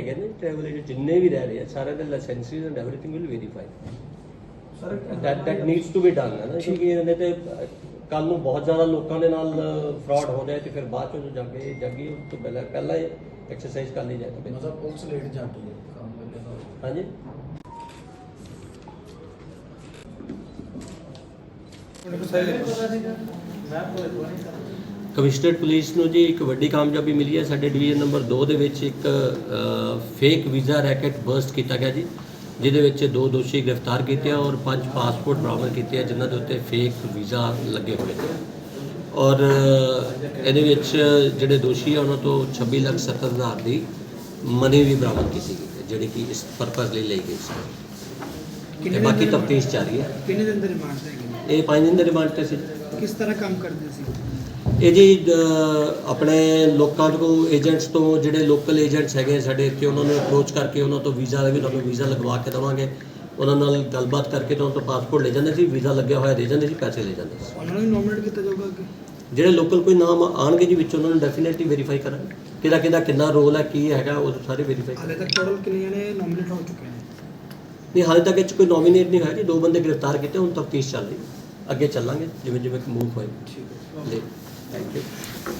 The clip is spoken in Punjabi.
ਹੈਗੇ ਨੇ ਟਰੈਵਲ ਏਜੰਟ ਜਿੰਨੇ ਵੀ ਰਹਿ ਰਹੇ ਆ ਸਾਰਿਆਂ ਦੇ licenses and everything will verify sir that that needs to be done ਹੈ ਨਾ ਕਿਉਂਕਿ ਇਹਨੇ ਤੇ ਕੱਲ ਨੂੰ ਬਹੁਤ ਜ਼ਿਆਦਾ ਲੋਕਾਂ ਦੇ ਨਾਲ ਫਰਾਡ ਹੋ ਰਿਹਾ ਤੇ ਫਿਰ ਬਾਅਦ ਚੋਂ ਜਾ ਕੇ ਜਾਗੀ ਉਸ ਤੋਂ ਪਹਿਲਾਂ ਪਹਿਲਾਂ ਐਕਸਰਸਾਈਜ਼ ਕਰ ਲਈ ਜਾਏ। ਤਾਂ। ਮਤਲਬ ਪੁਲਿਸ ਲੇਟ ਜਾਂਦੀ ਹੈ ਕੰਮ ਵੇਲੇ ਤਾਂ। ਹਾਂਜੀ। ਕਮਿਸ਼ਨਰਡ ਪੁਲਿਸ ਨੂੰ ਜੀ ਇੱਕ ਵੱਡੀ ਕਾਮਯਾਬੀ ਮਿਲੀ ਹੈ। ਸਾਡੇ ਡਿਵੀਜ਼ਨ ਨੰਬਰ 2 ਦੇ ਵਿੱਚ ਇੱਕ ਫੇਕ ਵੀਜ਼ਾ ਰੈਕਟ ਬਰਸਟ ਕੀਤਾ ਗਿਆ ਜੀ ਜਿਹਦੇ ਵਿੱਚ ਦੋ ਦੋਸ਼ੀ ਗ੍ਰਿਫਤਾਰ ਕੀਤੇ ਆ ਔਰ ਪੰਜ ਪਾਸਪੋਰਟ ਬਰਾਮਦ ਕੀਤੇ ਆ ਜਿਨ੍ਹਾਂ ਦੇ ਉੱਤੇ ਫੇਕ ਵੀਜ਼ਾ ਲੱਗੇ ਹੋਏ ਨੇ। ਔਰ ਇਹਦੇ ਵਿੱਚ ਜਿਹੜੇ ਦੋਸ਼ੀ ਆ ਉਹਨਾਂ ਤੋਂ 26 ਲੱਖ 70 ਹਜ਼ਾਰ ਦੀ ਮਨੀ ਵੀ ਬਰਾਮਦ ਕੀਤੀ ਗਈ ਹੈ ਜਿਹੜੀ ਕਿ ਇਸ ਪਰਪਸ ਲਈ ਲਈ ਗਈ ਸੀ। ਤੇ ਬਾਕੀ ਤਫਤੀਸ਼ ਜਾਰੀ ਹੈ। ਕਿੰਨੇ ਦਿਨ ਦੇ ਰਿਮਾਂਡ ਤੇ ਇਹ ਪੰਜ ਦਿਨ ਦੇ ਰਿਮਾਂਡ ਤੇ ਸੀ? ਕਿਸ ਤਰ੍ਹਾਂ ਕੰਮ ਕਰਦੇ ਸੀ? ਇਹ ਜੀ ਆਪਣੇ ਲੋਕਾਂ ਤੋਂ ਏਜੰਟਸ ਤੋਂ ਜਿਹੜੇ ਲੋਕਲ ਏਜੰਟਸ ਹੈਗੇ ਸਾਡੇ ਇੱਥੇ ਉਹਨਾਂ ਨੂੰ ਅਪਰੋਚ ਕਰਕੇ ਉਹਨਾਂ ਤੋਂ ਵੀਜ਼ਾ ਵੀ ਤੁਹਾਨੂੰ ਵੀਜ਼ਾ ਲਗਵਾ ਕੇ ਦੇਵਾਂਗੇ। ਉਹਨਾਂ ਨਾਲ ਗੱਲਬਾਤ ਕਰਕੇ ਤਾਂ ਉਹਨਾਂ ਤੋਂ ਪਾਸਪੋਰਟ ਲੈ ਜਾਂਦੇ ਸੀ ਵੀਜ਼ਾ ਲੱਗਿਆ ਹੋਇਆ ਦੇ ਜਾਂਦੇ ਸੀ ਪੈਸੇ ਲੈ ਜਾਂਦੇ ਸੀ। ਉਹਨਾਂ ਨੂੰ ਨੋਮੀਨੇਟ ਕੀਤਾ ਜਾਊਗਾ ਅੱਗੇ? ਜਿਹੜੇ ਲੋਕਲ ਕੋਈ ਨਾਮ ਆਣਗੇ ਜੀ ਵਿੱਚ ਉਹਨਾਂ ਨੂੰ ਡੈਫੀਨਿਟਲੀ ਵੈਰੀਫਾਈ ਕਰਾਂਗੇ। ਕਿਹਦਾ ਕਿਹਦਾ ਕਿੰਨਾ ਰੋਲ ਹੈ ਕੀ ਹੈਗਾ ਉਹ ਸਾਰੇ ਵੈਰੀਫਾਈ ਹਾਲੇ ਤੱਕ ਟੋਟਲ ਕਿੰਨੀਆਂ ਨੇ ਨੋਮੀਨੇਟ ਹੋ ਚੁੱਕੇ ਨੇ? ਨਹੀਂ ਹਾਲੇ ਤੱਕ ਇਹ 'ਚ ਕੋਈ ਨੋਮੀਨੇਟ ਨਹੀਂ ਹੋਇਆ ਜੀ। ਦੋ ਬੰਦੇ ਗ੍ਰਿਫਤਾਰ ਕੀਤੇ ਹੁਣ ਤਫਤੀਸ਼ ਚੱਲ ਰਹੀ ਹੈ। ਅੱਗੇ ਚੱਲਾਂਗੇ ਜਿਵੇਂ ਜਿਵੇਂ ਮੂਵ ਹੋਏ। ਠੀਕ ਹੈ। Thank you.